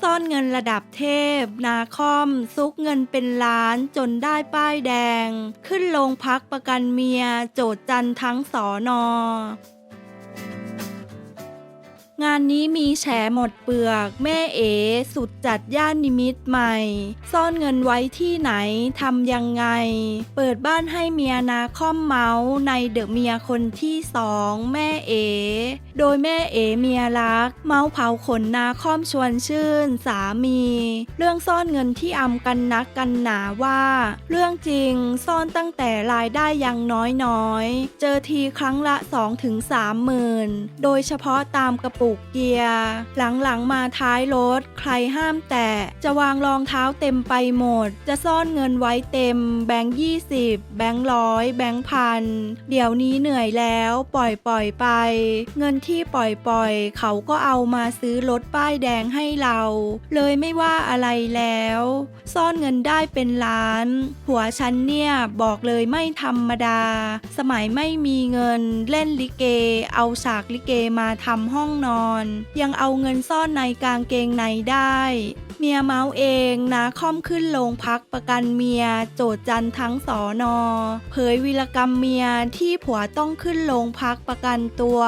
ซ่อนเงินระดับเทพ นาคอม ซุกเงินเป็นล้านจนได้ป้ายแดง ขึ้นโรงพักประกันเมีย โจดจันทั้งสอนอ งานนี้มีแฉหมดเปลือก แม่เอ๋สุดจัดย่านนิมิตใหม่ ซ่อนเงินไว้ที่ไหนทำยังไง เปิดบ้านให้เมียนาคอมเมาส์ในเดอะเมียคนที่สองแม่เอ๋โดยแม่เอ๋เมียรัก เมาส์เผาขนนาคอมชวนชื่น สามี เรื่องซ่อนเงินที่อำกันนักกันหนาว่า เรื่องจริงซ่อนตั้งแต่รายได้ยังน้อยๆ เจอทีครั้งละ 2-3หมื่นโดยเฉพาะตามกระปุกเกียร์ หลังๆมาท้ายรถ ใครห้ามแตะ จะวางรองเท้าเต็มไปหมด จะซ่อนเงินไว้เต็ม แบงค์ยี่สิบแบงค์ร้อยแบงค์พัน เดี๋ยวนี้เหนื่อยแล้วปล่อยปล่อยไป เงินที่ปล่อยปล่อย เขาก็เอามาซื้อรถป้ายแดงให้เรา เลยไม่ว่าอะไรแล้ว ซ่อนเงินได้เป็นล้าน หัวฉันเนี่ยบอกเลยไม่ธรรมดา สมัยไม่มีเงินเล่นลิเก เอาฉากลิเกมาทำห้องนอนยังเอาเงินซ่อนในกางเกงในได้ เมียเมาเองนาค่อมขึ้นโรงพักประกันเมีย โจทย์จันทั้งสอนอ เผยวีรกรรมเมียที่ผัวต้องขึ้นโรงพักประกันตัว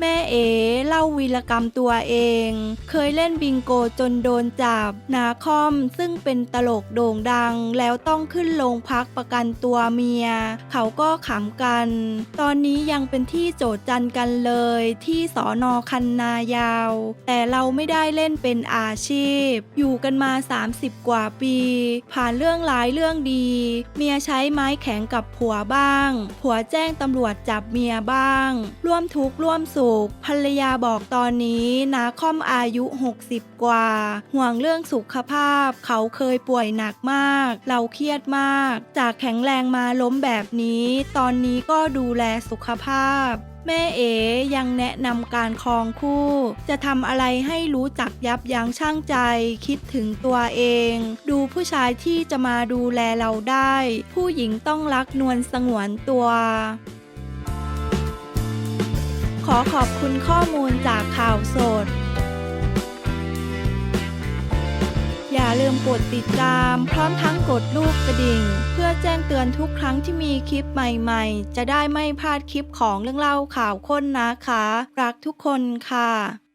แม่เอ๋เล่าวีรกรรมตัวเอง เคยเล่นบิงโกจนโดนจับ นาคอมซึ่งเป็นตลกโด่งดัง แล้วต้องขึ้นโรงพักประกันตัวเมีย เขาก็ขำกัน ตอนนี้ยังเป็นที่โจทย์จันกันเลยที่สอนอคันนายาว แต่เราไม่ได้เล่นเป็นอาชีพ อยู่กันมา 30 กว่าปี ผ่านเรื่องร้ายเรื่องดี เมียใช้ไม้แข็งกับผัวบ้าง ผัวแจ้งตำรวจจับเมียบ้าง ร่วมทุกข์ร่วมสุข ภรรยาบอกตอนนี้นาคอมอายุ 60 กว่า ห่วงเรื่องสุขภาพ เขาเคยป่วยหนักมาก เราเครียดมาก จากแข็งแรงมาล้มแบบนี้ ตอนนี้ก็ดูแลสุขภาพแม่เอ๋ยังแนะนำการครองคู่ จะทำอะไรให้รู้จักยับยั้งชั่งใจ คิดถึงตัวเอง ดูผู้ชายที่จะมาดูแลเราได้ ผู้หญิงต้องรักนวลสงวนตัว ขอขอบคุณข้อมูลจากข่าวสด อย่าลืมกดติดตาม พร้อมทั้งกดลูกกระดิ่ง เพื่อแจ้งเตือนทุกครั้งที่มีคลิปใหม่ๆ จะได้ไม่พลาดคลิปของเรื่องเล่าข่าวค้นนะคะ รักทุกคนค่ะ